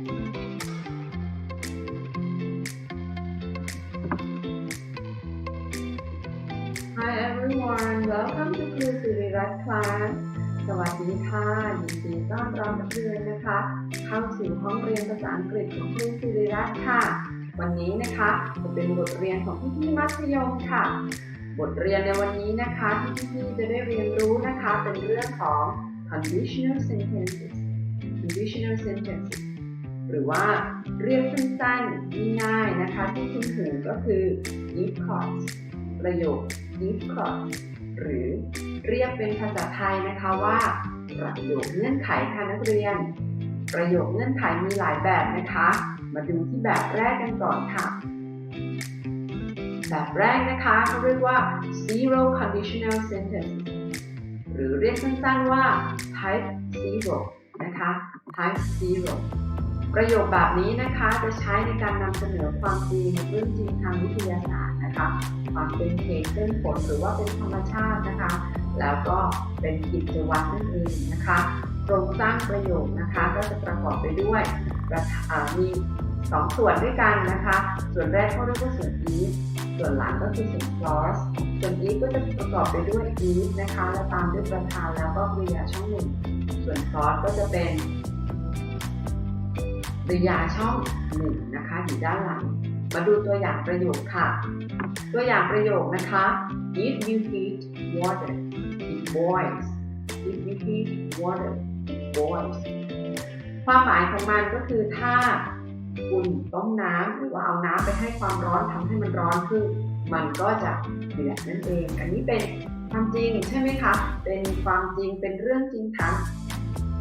Hi everyone welcome to ครูสิริรัตน์ class สวัสดีค่ะยินดีต้อนรับนักเรียนนะคะ เข้าสู่ห้องเรียนภาษาอังกฤษของครูสิริรัตน์ค่ะ วันนี้นะคะจะเป็นบทเรียนของพี่พี่ๆมัธยมค่ะ บทเรียนในวันนี้นะคะที่พี่ๆจะได้เรียนรู้นะคะเป็นเรื่องของ conditional sentences conditional sentences หรือว่าเรียกสั้นๆง่ายๆนะคะ ที่คุ้นหูก็คือ if clause ประโยค if clause หรือเรียกเป็นภาษาไทยนะคะว่า ประโยคเงื่อนไขค่ะนักเรียน ประโยคเงื่อนไขมีหลายแบบนะคะ มาดูที่แบบแรกกันก่อนค่ะ แบบแรกนะคะเขาเรียกว่า zero conditional sentence หรือเรียกสั้นๆว่า type zero นะคะ type zero ประโยคแบบนี้นะคะจะใช้ในการนำเสนอความจริงเรื่องจริงทางวิทยาศาสตร์นะคะความเป็นเหตุเป็นผลหรือว่าเป็นธรรมชาตินะคะ แล้วก็เป็นกิจวัตรนั่นเองนะคะโครงสร้างประโยคนะคะก็จะประกอบไปด้วยประธานมีสองส่วนด้วยกันนะคะ ส่วนแรกเขาเรียกว่าส่วน if ส่วนหลังก็คือส่วน clause ส่วน if ก็จะประกอบไปด้วย if นะคะ แล้วตามด้วยประธานแล้วก็กริยาช่องหนึ่ง ส่วน clause ก็จะเป็น กริยาช่องหนึ่งนะคะอยู่ด้านหลัง มาดูตัวอย่างประโยคค่ะ ตัวอย่างประโยคนะคะ if you heat water it boils if you heat water it boils ความหมายของมันก็คือถ้าคุณต้มน้ำหรือว่าเอาน้ำไปให้ความร้อนทำให้มันร้อนขึ้น มันก็จะเดือดนั่นเอง อันนี้เป็นความจริงใช่ไหมคะ เป็นความจริงเป็นเรื่องจริงทาง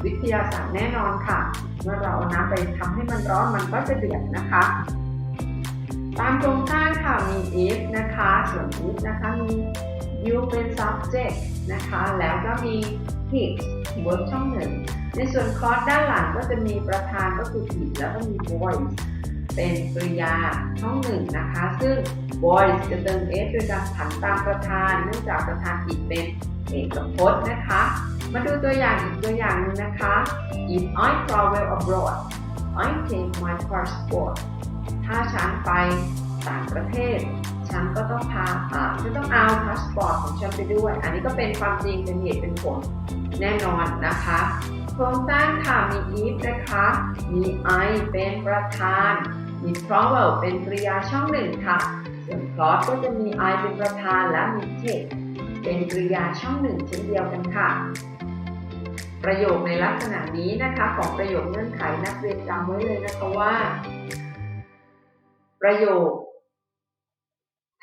วิทยาศาสตร์แน่นอนค่ะ เมื่อเราเอาน้ำไปทำให้มันร้อนมันก็จะเดือดนะคะ ตามโครงสร้างค่ะมี if นะคะ ส่วน if นะคะมี you เป็น subject นะคะ แล้วก็มี hit verb ช่องหนึ่งในส่วนคอร์สด้านหลังก็จะมีประธานก็คือ hit แล้วก็มี voice เป็นกริยาช่องหนึ่งนะคะ ซึ่ง voice จะเติม s โดยการผันตามประธานเนื่องจากประธาน hit เป็นเอกพจน์นะคะ มาดูตัวอย่างอีกตัวอย่างหนึงนะคะ if I travel abroad I take my passport ถ้าฉันไปต่างประเทศ ฉันก็ต้องพาอ่าจะต้องเอาพาสปอร์ตของฉันไปด้วย อันนี้ก็เป็นความจริงเป็นเหตุเป็นผลแน่นอนนะคะโครงสร้างค่ะมี if นะคะ มี I เป็นประธาน มี travel เป็นกริยาช่องหนึ่งค่ะ ส่วน clause ก็จะมี I เป็นประธานและมี take เป็นกริยาช่องหนึ่งเช่นเดียวกันค่ะ ประโยคในลักษณะนี้นะคะของประโยคเงื่อนไขนักเรียนจำไว้เลยนะคะว่า ประโยค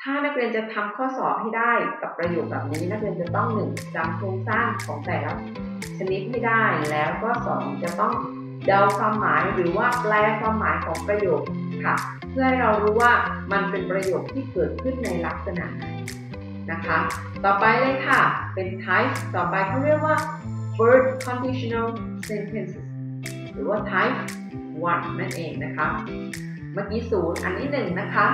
ถ้านักเรียนจะทำข้อสอบให้ได้กับประโยคแบบนี้ นักเรียนจะต้องหนึ่งจำโครงสร้างของแต่ละชนิดให้ได้แล้วก็สองจะต้อง เดาความหมายหรือว่าแปลความหมายของประโยคค่ะ เพื่อให้เรารู้ว่ามันเป็นประโยคที่เกิดขึ้นในลักษณะไหนนะคะ ต่อไปเลยค่ะ เป็น type ต่อไปเขาเรียกว่า word conditional sentences หรือว่า type 1นั่นเองนะคะ เมื่อกี้ศูนย์อันนี้หนึ่งนะคะ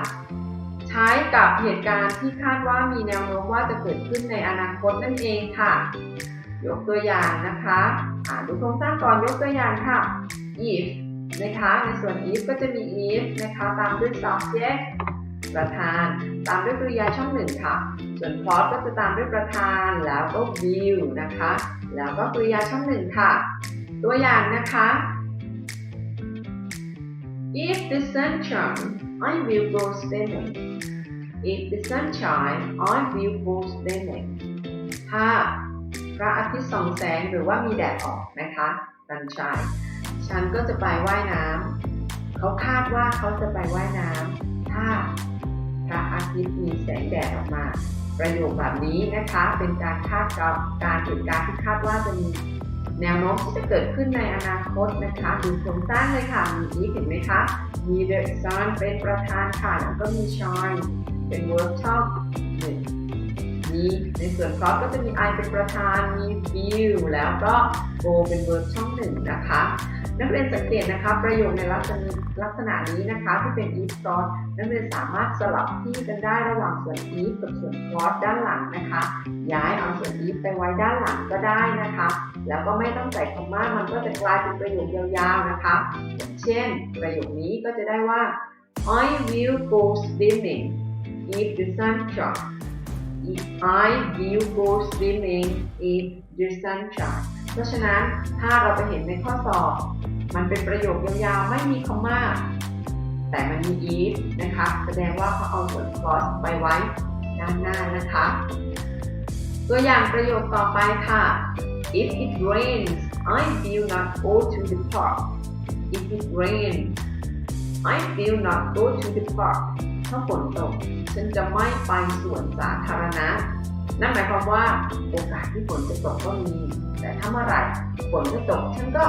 ใช้กับเหตุการณ์ที่คาดว่ามีแนวโน้มว่าจะเกิดขึ้นในอนาคตนั่นเองค่ะ ยกตัวอย่างนะคะ ดูโครงสร้างก่อนยกตัวอย่างค่ะ if นะคะในส่วน if ก็จะมี if นะคะตามด้วย subject ประธาน ตามด้วยกริยาช่องหนึ่งค่ะ ส่วน clause ก็จะตามด้วยประธานแล้วก็ will นะคะ แล้วก็กริยาช่องหนึ่งค่ะ ตัวอย่างนะคะ If the sun shines, I will go swimming. If the sun shines, I will go swimming. ถ้า พระอาทิตย์ส่องแสงหรือว่ามีแดดออกนะคะ sunshine ฉันก็จะไปว่ายน้ำเขาคาดว่าเขาจะไปว่ายน้ำถ้าพระอาทิตย์มีแสงแดดออกมา ประโยคแบบนี้นะคะเป็นการคาดการเหตุการณ์ที่คาดว่าจะมีแนวโน้มที่จะเกิดขึ้นในอนาคตนะคะดูโครงสร้างเลยค่ะมีอีเห็นไหมคะมี the sun เป็นประธานค่ะแล้วก็มี shine เป็น verb ชองหนึ่ง ในส่วน clause ก็จะมี I เป็นประธานมี feel แล้วก็ go เป็น verb ช่องหนึ่งนะคะ นักเรียนสังเกตนะคะ ประโยคในลักษณะลักษณะนี้นะคะที่เป็น if clause นักเรียนสามารถสลับที่กันได้ระหว่างส่วน if กับส่วน clause ด้านหลังนะคะ ย้ายเอาส่วน if ไปไว้ด้านหลังก็ได้นะคะ แล้วก็ไม่ต้องใส่คำว่ามันก็จะกลายเป็นประโยคยาวๆนะคะ เช่น ประโยคนี้ก็จะได้ว่า I will go swimming if the sun shines I will go swimming if the sun shines เพราะฉะนั้นถ้าเราไปเห็นในข้อสอบ มันเป็นประโยคยาวๆ ไม่มีคำว่าแต่มันมี if นะคะ แสดงว่าเขาเอาส่วน cos ไปไว้ด้านหน้านะคะ ตัวอย่างประโยคต่อไปค่ะ If it rains I will not go to the park If it rains I will not go to the park ถ้าฝนตก ฉันจะไม่ไปสวนสาธารณะ นั่นหมายความว่าโอกาสที่ฝนจะตกก็มี แต่ถ้าเมื่อไหร่ฝนไม่ตกฉันก็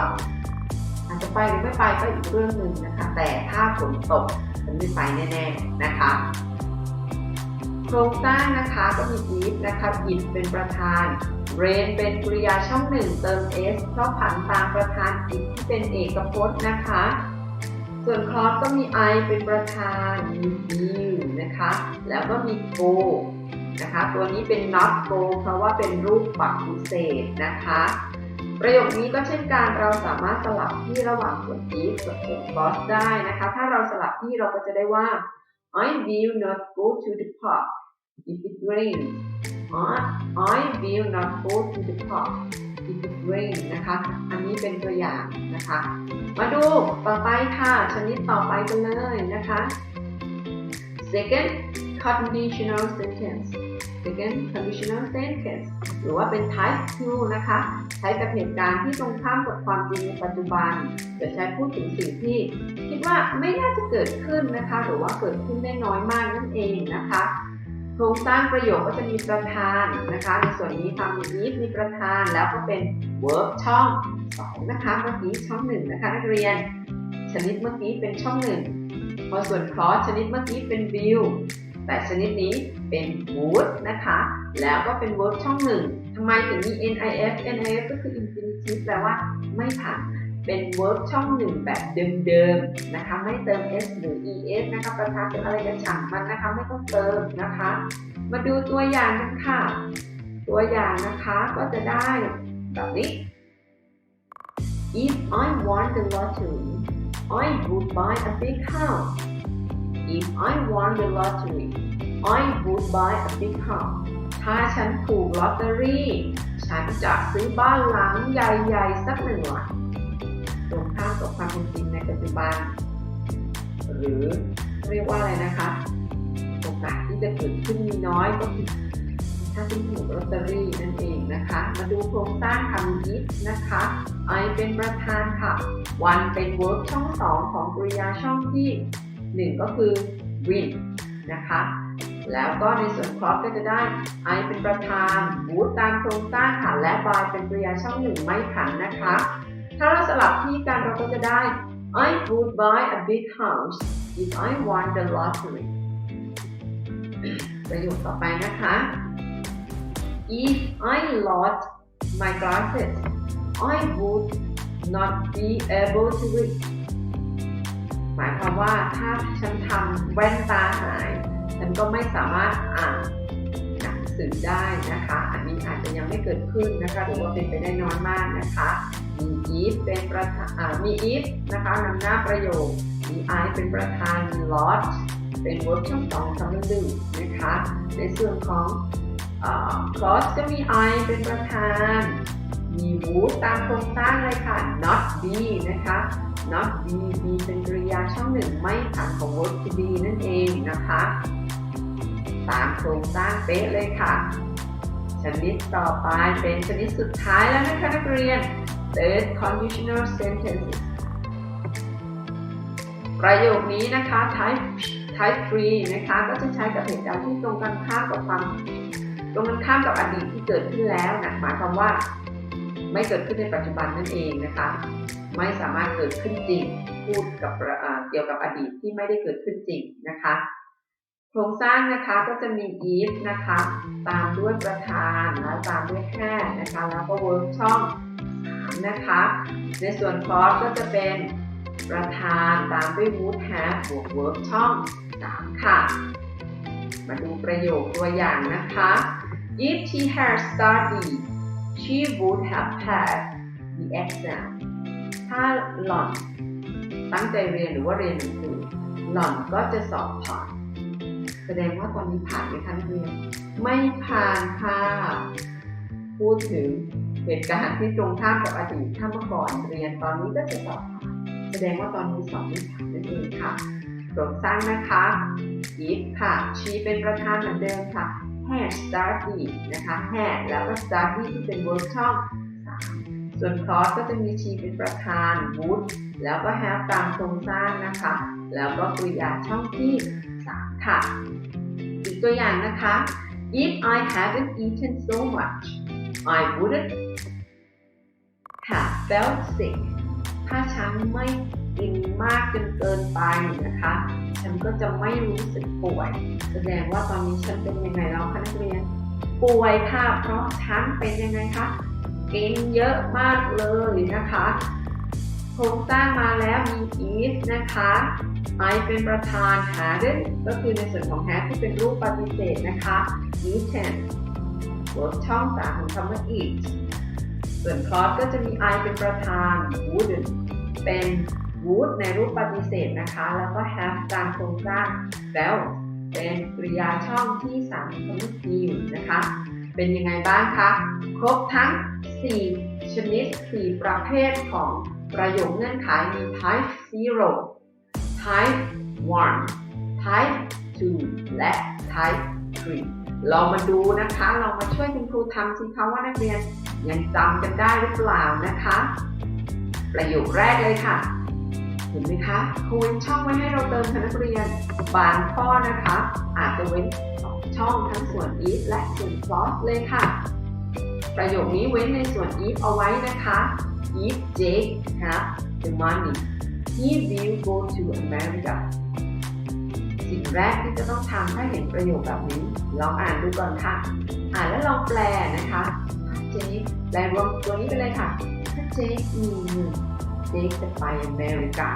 อาจจะไปหรือไม่ไปก็อีกเรื่องหนึ่งนะคะ แต่ถ้าฝนตกฉันไม่ไปแน่ๆนะคะโครงสร้างนะคะก็มี if นะคะ if เป็นประธาน rain เป็นกริยาช่องหนึ่งเติม s เพราะผันตามประธาน if ที่เป็นเอกพจน์นะคะ ส่วน clause ก็มี I เป็นประธานมี will นะคะ แล้วก็มี go นะคะ ตัวนี้เป็น not go เพราะว่าเป็นรูปปฏิเสธนะคะ ประโยคนี้ก็เช่นกันเราสามารถสลับที่ระหว่างส่วน if กับส่วน clause ได้นะคะ ถ้าเราสลับที่เราก็จะได้ว่า I will not go to the park if it rains I I will not go to the park if it rains นะคะ อันนี้เป็นตัวอย่างนะคะ มาดูต่อไปค่ะ ชนิดต่อไปกันเลยนะคะ second conditional sentence second conditional sentence หรือว่าเป็น type 2นะคะ ใช้กับเหตุการณ์ที่ตรงข้ามกับความจริงในปัจจุบันจะใช้พูดถึงสิ่งที่ คิดว่าไม่น่าจะเกิดขึ้นนะคะ หรือว่าเกิดขึ้นได้น้อยมากนั่นเองนะคะโครงสร้างประโยคก็จะมีประธานนะคะ ในส่วนนี้ทำมี if มีประธานแล้วก็เป็น verb ช่อง สองนะคะเมื่อกี้ช่องหนึ่งนะคะนักเรียน ชนิดเมื่อกี้เป็นช่องหนึ่งพอส่วน clause ชนิดเมื่อกี้เป็น will แต่ชนิดนี้เป็น would นะคะ แล้วก็เป็น verb ช่องหนึ่งทำไมถึงมี nif nif ก็คือ infinitive แปลว่าไม่ผ่านเป็น verb ช่องหนึ่งแบบเดิมๆนะคะ ไม่เติม s หรือ es นะคะประธานเป็นอะไรกันฉ่างมันนะคะ ไม่ต้องเติมนะคะ มาดูตัวอย่างกันค่ะ ตัวอย่างนะคะก็จะได้แบบนี้ If I won the lottery I would buy a big house If I won the lottery I would buy a big house ถ้าฉันถูกลอตเตอรี่ ฉันจะซื้อบ้านหลังใหญ่ๆ สักหนึ่งหลังตรงข้ามกับความเป็นจริงในปัจจุบัน หรือเรียกว่าอะไรนะคะ โอกาสที่จะเกิดขึ้นมีน้อยก็คือ ถ้าคุณถูกลอตเตอรี่นั่นเองนะคะ มาดูโครงสร้างคำยิปนะคะ I เป็นประธานค่ะ วันเป็น verb ช่องสองของกริยาช่องที่หนึ่งก็คือ win นะคะ แล้วก็ในส่วน clause ก็จะได้ I เป็นประธาน would ตามโครงสร้างค่ะ และ by เป็นกริยาช่องหนึ่งไม่ขันนะคะ ถ้าเราสลับที่กันเราก็จะได้ I would buy a big house if I won the lottery ประโยคต่อไปนะคะ If I lost my glasses I would not be able to read หมายความว่าถ้าฉันทำแว่นตาหาย ฉันก็ไม่สามารถอ่านหนังสือได้นะคะ อันนี้อาจจะยังไม่เกิดขึ้นนะคะ หรือว่าเป็นไปได้น้อยมากนะคะ มี if เป็นประธานมี if นะคะนำหน้าประโยค มี I เป็นประธานมี lot เป็น verb ช่องสองสำหนึ่งนะคะ ในส่วนของ เอ่อ clause ก็มี I เป็นประธาน มี would ตามโครงสร้างเลยค่ะ not be นะคะ not be be เป็นกริยาช่องหนึ่งไม่ผ่านของ verb to be นั่นเองนะคะ ตามโครงสร้างเป๊ะเลยค่ะ ชนิดต่อไปเป็นชนิดสุดท้ายแล้วนะคะนักเรียน third conditional sentences ประโยคนี้นะคะ type type 3นะคะ ก็จะใช้กับเหตุการณ์ที่ตรงกันข้ามกับความ ตรงกันข้ามกับอดีตที่เกิดขึ้นแล้วนะหมายความว่า ไม่เกิดขึ้นในปัจจุบันนั่นเองนะคะ ไม่สามารถเกิดขึ้นจริงพูดกับเกี่ยวกับอดีตที่ไม่ได้เกิดขึ้นจริงนะคะโครงสร้างนะคะก็จะมี if นะคะ ตามด้วยประธานแล้วตามด้วยแค่นะคะ แล้วก็ verb ช่องนะคะ ในส่วน clause ก็จะเป็นประธานตามด้วย would have บวก verb ช่อง 3 ค่ะ มาดูประโยคตัวอย่างนะคะ if she had studied she would have passed the exam ถ้าหล่อนตั้งใจเรียนหรือว่าเรียนหนังสือหล่อนก็จะสอบผ่าน แสดงว่าตอนนี้ผ่านไหมคะนักเรียน ไม่ผ่านค่ะ พูดถึงเหตุการณ์ที่ตรงข้ามกับอดีตถ้าเมื่อก่อนเรียนตอนนี้ก็จะสอบผ่าน แสดงว่าตอนนี้สอบไม่ผ่านนั่นเองค่ะโครงสร้างนะคะ if ค่ะ she เป็นประธานเหมือนเดิมค่ะ had studied นะคะ had แล้วก็ study ที่เป็น verb ช่อง3ส่วน clause ก็จะมี she เป็นประธาน would แล้วก็ have ตามโครงสร้างนะคะ แล้วก็กริยาช่องที่ 3 ค่ะ อีกตัวอย่างนะคะ if I hadn't eaten so much I wouldn't have felt sick ถ้าฉันไม่ กินมากจนเกินไปนะคะ ฉันก็จะไม่รู้สึกป่วย แสดงว่าตอนนี้ฉันเป็นยังไงแล้วคะนักเรียน ป่วยค่ะเพราะฉันเป็นยังไงคะกินเยอะมากเลยนะคะโครงสร้างมาแล้วมี is นะคะ I เป็นประธาน hadn't ก็คือในส่วนของ had ที่เป็นรูปปฏิเสธนะคะ eaten ลดช่องสามของคำว่า eat ส่วน clause ก็จะมี I เป็นประธาน wouldn't เป็น would ในรูปปฏิเสธนะคะ แล้วก็ have ตามโครงสร้าง felt เป็นกริยาช่องที่3ของคำว่า feel นะคะ เป็นยังไงบ้างคะ ครบทั้ง 4 ชนิด 4 ประเภทของประโยคเงื่อนไขมี type 0 type 1 type 2 และ type 3เรามาดูนะคะ เรามาช่วยคุณครูทำสิคะว่านักเรียนยังจำกันได้หรือเปล่านะคะ ประโยคแรกเลยค่ะ เห็นไหมคะครูเว้นช่องไว้ให้เราเติมค่ะนักเรียน บางข้อนะคะ อาจจะเว้นสองช่องทั้งส่วน if และส่วน clause เลยค่ะ ประโยคนี้เว้นในส่วน if เอาไว้นะคะ if Jake have the money he will go to America สิ่งแรกที่จะต้องทำถ้าเห็นประโยคแบบนี้ ลองอ่านดูก่อนค่ะ อ่านแล้วลองแปลนะคะถ้าเจคแปลรวมตัวนี้ไปเลยค่ะถ้าเจคมีเงิน เจคจะไปอเมริกา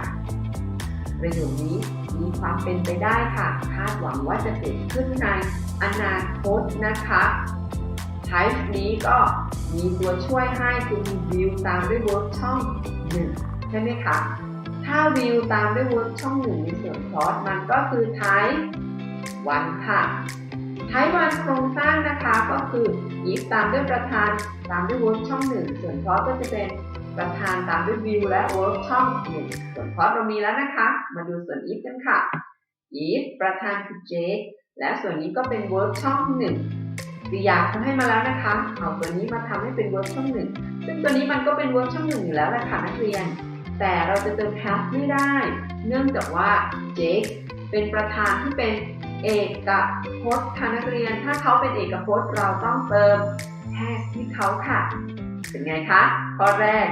ประโยคนี้มีความเป็นไปได้ค่ะ คาดหวังว่าจะเกิดขึ้นในอนาคตนะคะ type นี้ก็มีตัวช่วยให้คือมี view ตามด้วย verb ช่อง 1 ใช่ไหมคะ ถ้า view ตามด้วย verb ช่อง 1 ในส่วน clause มันก็คือ type 1 ค่ะ type 1โครงสร้างนะคะก็คือ if ตามด้วยประธานตามด้วย verb ช่อง 1 ส่วน clause ก็จะเป็น ประธานตามด้วย view และ verb ช่อง1ส่วน clause เรามีแล้วนะคะ มาดูส่วน if กันค่ะ if ประธานคือ Jake และส่วนนี้ก็เป็น verb ช่อง1กริยาเขาให้มาแล้วนะคะเอาตัวนี้มาทำให้เป็น verb ช่อง1ซึ่งตัวนี้มันก็เป็น verb ช่อง1อยู่แล้วแหละค่ะนักเรียน แต่เราจะเติม have ไม่ได้ เนื่องจากว่า Jake เป็นประธานที่เป็นเอกพจน์ค่ะนักเรียน ถ้าเขาเป็นเอกพจน์เราต้องเติม has ที่เขาค่ะ เป็นไงคะ ข้อแรก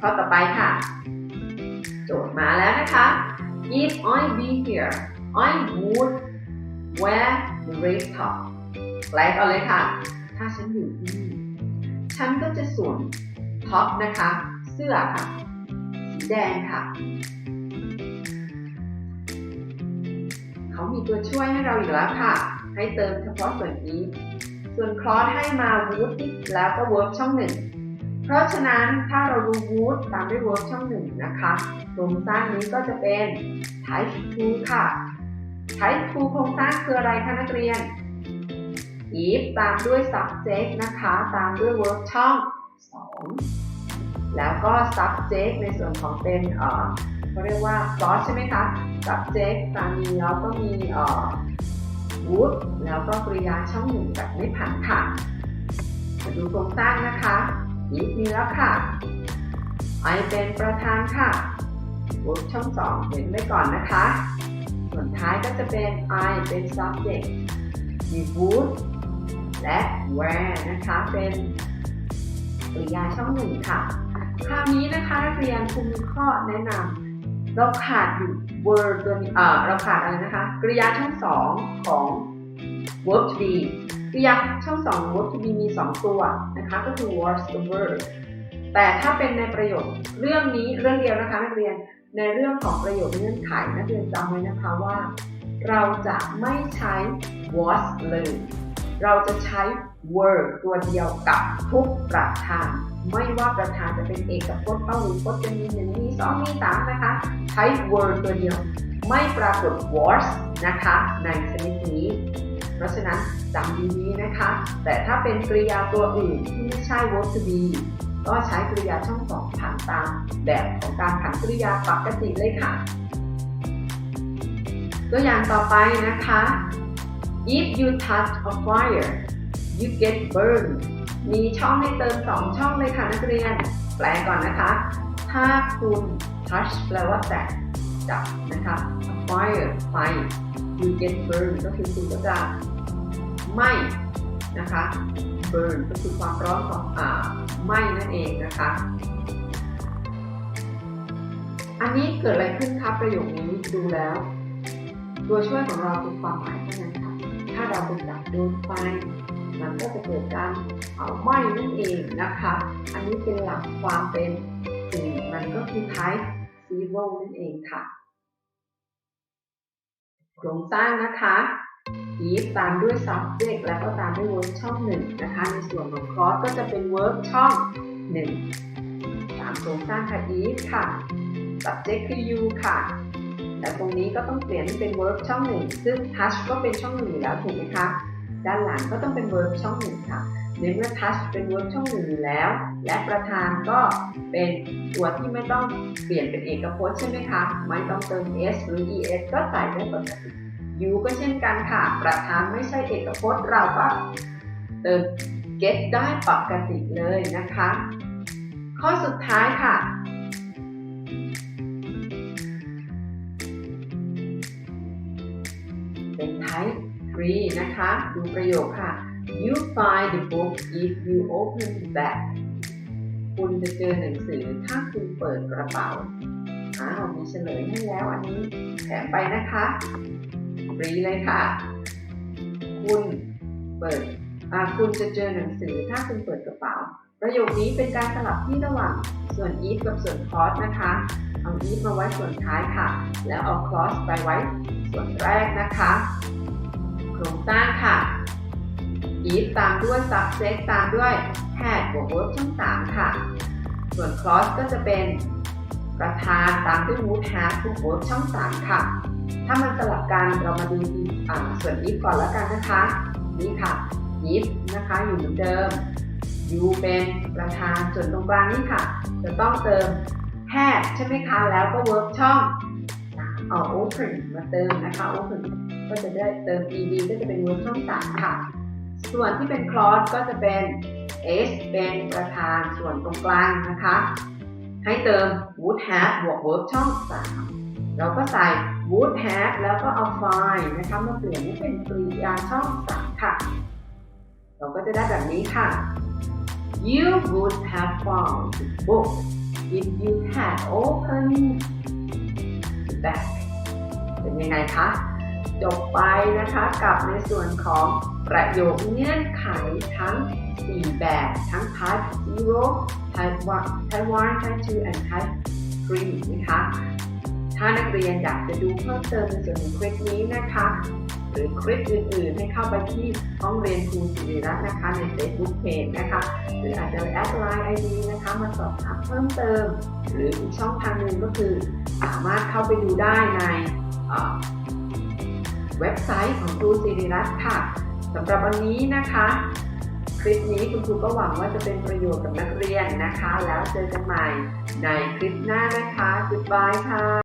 ข้อต่อไปค่ะ โจทย์มาแล้วนะคะ if I be here I would wear the red top แปลก่อนเลยค่ะ ถ้าฉันอยู่ที่นี่ ฉันก็จะสวมท็อปนะคะ เสื้อค่ะ สีแดงค่ะ เขามีตัวช่วยให้เราอยู่แล้วค่ะ ให้เติมเฉพาะส่วน if ส่วน clause ให้มา would แล้วก็ verb ช่องหนึ่ง เพราะฉะนั้นถ้าเราดู would ตามด้วย verb ช่องหนึ่งนะคะโครงสร้างนี้ก็จะเป็น type 2ค่ะ type 2โครงสร้างคืออะไรคะนักเรียน if ตามด้วย subject นะคะ ตามด้วย verb ช่อง2แล้วก็ subject ในส่วนของเป็นเอ่อเขาเรียกว่า clause ใช่ไหมคะ subject ตามนี้แล้วก็มีเอ่อ would แล้วก็กริยาช่องหนึ่งแบบไม่ผันค่ะ มาดูโครงสร้างนะคะ if มีแล้วค่ะ I เป็นประธานค่ะ verb ช่องสองเว้นไว้ก่อนนะคะ ส่วนท้ายก็จะเป็น I เป็น subject มี would และ where นะคะเป็นกริยาช่องหนึ่งค่ะ คราวนี้นะคะนักเรียนคุณมีข้อแนะนำ เราขาดอยู่ word ตัวนี้เอ่อเราขาดอะไรนะคะกริยาช่องสองของ verb to be กริยาช่องสอง verb to be มี2ตัวนะคะก็คือ was กับ were แแต่ถ้าเป็นในประโยคเรื่องนี้เรื่องเดียวนะคะนักเรียนในเรื่องของประโยคเงื่อนไขนักเรียนจำไว้นะคะว่า เราจะไม่ใช้ was เลย เราจะใช้ were ตัวเดียวกับทุกประธาน ไม่ว่าประธานจะเป็นเอกพจน์พหุพจน์จะมีหนึ่งมีสองมีสามนะคะ ใช้ were ตัวเดียว ไม่ปรากฏ was นะคะ ในชนิดนี้ เพราะฉะนั้นจำดีๆนะคะ แต่ถ้าเป็นกริยาตัวอื่นที่ไม่ใช่ verb to be ก็ใช้กริยาช่องสองผันตามแบบของการผันกริยาปกติเลยค่ะ ตัวอย่างต่อไปนะคะ if you touch a fire you get burned มีช่องให้เติมสองช่องเลยค่ะนักเรียน แปลก่อนนะคะ ถ้าคุณ touch แปลว่าแตะจับนะคะ fire ไฟ you get burn ก็คือคุณก็จะไหม้นะคะ burn ก็คือความร้อนของอ่าไหม้นั่นเองนะคะ อันนี้เกิดอะไรขึ้นคะประโยคนี้ดูแล้ว ตัวช่วยของเราคือความหมายเท่านั้นค่ะ ถ้าเราไปจับโดนไฟ มันก็จะเกิดการเผาไหม้นั่นเองนะคะ อันนี้เป็นหลักความเป็นสิ่งมันก็คือ type zero นั่นเองค่ะ โครงสร้างนะคะ if ตามด้วย subject แล้วก็ตามด้วย verb ช่องหนึ่งนะคะ ในส่วนของ cross ก็จะเป็น verb ช่องหนึ่งตามโครงสร้างค่ะ if ค่ะ subject คือ you ค่ะ แต่ตรงนี้ก็ต้องเปลี่ยนเป็น verb ช่องหนึ่งซึ่ง touch ก็เป็นช่องหนึ่งอยู่แล้วถูกไหมคะ ด้านหลังก็ต้องเป็น verb ช่องหนึ่งค่ะในเมื่อ touch เป็น verb ช่องหนึ่งอยู่แล้ว และประธานก็เป็นตัวที่ไม่ต้องเปลี่ยนเป็นเอกพจน์ใช่ไหมคะไม่ต้องเติม s หรือ es ก็ใส่ได้ปกติ you ก็เช่นกันค่ะ ประธานไม่ใช่เอกพจน์เราก็เติม get ได้ปกติเลยนะคะ ข้อสุดท้ายค่ะเป็น type 3นะคะ ดูประโยคค่ะ you find the book if you open the bag คุณจะเจอหนังสือถ้าคุณเปิดกระเป๋าอ้าวมีเฉลยให้แล้วอันนี้แถมไปนะคะฟรีเลยค่ะ คุณเปิดอ่าคุณจะเจอหนังสือถ้าคุณเปิดกระเป๋า ประโยคนี้เป็นการสลับที่ระหว่างส่วน if กับส่วน cross นะคะ เอา if มาไว้ส่วนท้ายค่ะ แล้วเอา cross ไปไว้ส่วนแรกนะคะ โครงสร้างค่ะ if ตามด้วย subject ตามด้วย had บวก verb ช่องสามค่ะ ส่วน cross ก็จะเป็นประธานตามด้วย would have บวก verb ช่องสามค่ะ ถ้ามันสลับกันเรามาดูอ่าส่วน if ก่อนแล้วกันนะคะ นี่ค่ะ if นะคะอยู่เหมือนเดิม you เป็นประธานส่วนตรงกลางนี่ค่ะ จะต้องเติม had ใช่ไหมคะ แล้วก็ verb ช่องสามเอา open มาเติมนะคะ open ก็จะได้เติม ed ก็จะเป็น verb ช่องสามค่ะ ส่วนที่เป็น clause ก็จะเป็น s เป็นประธานส่วนตรงกลางนะคะ ให้เติม would have บวก verb ช่องสามเราก็ใส่ would have แล้วก็เอา find นะคะมาเปลี่ยนให้เป็นกริยาช่องสามค่ะ เราก็จะได้แบบนี้ค่ะ you would have found the book if you had opened the bag เป็นยังไงคะ จบไปนะคะกับในส่วนของประโยคเงื่อนไขทั้ง 4 แบบทั้ง type 0 type 1 type 1 type 2 and type 3 นะคะ ถ้านักเรียนอยากจะดูเพิ่มเติมในส่วนของคลิปนี้นะคะ หรือคลิปอื่นๆ ให้เข้าไปที่ห้องเรียนครูสิริรัตน์นะคะใน Facebook Page นะคะ หรืออาจจะแอดไลน์ ID นะคะมาสอบถามเพิ่มเติม หรืออีกช่องทางหนึ่งก็คือ สามารถเข้าไปดูได้ใน เว็บไซต์ของครูสิริรัตน์ค่ะสำหรับวันนี้นะคะ คลิปนี้คุณครูก็หวังว่าจะเป็นประโยชน์กับนักเรียนนะคะ แล้วเจอกันใหม่ในคลิปหน้านะคะ Goodbye ค่ะ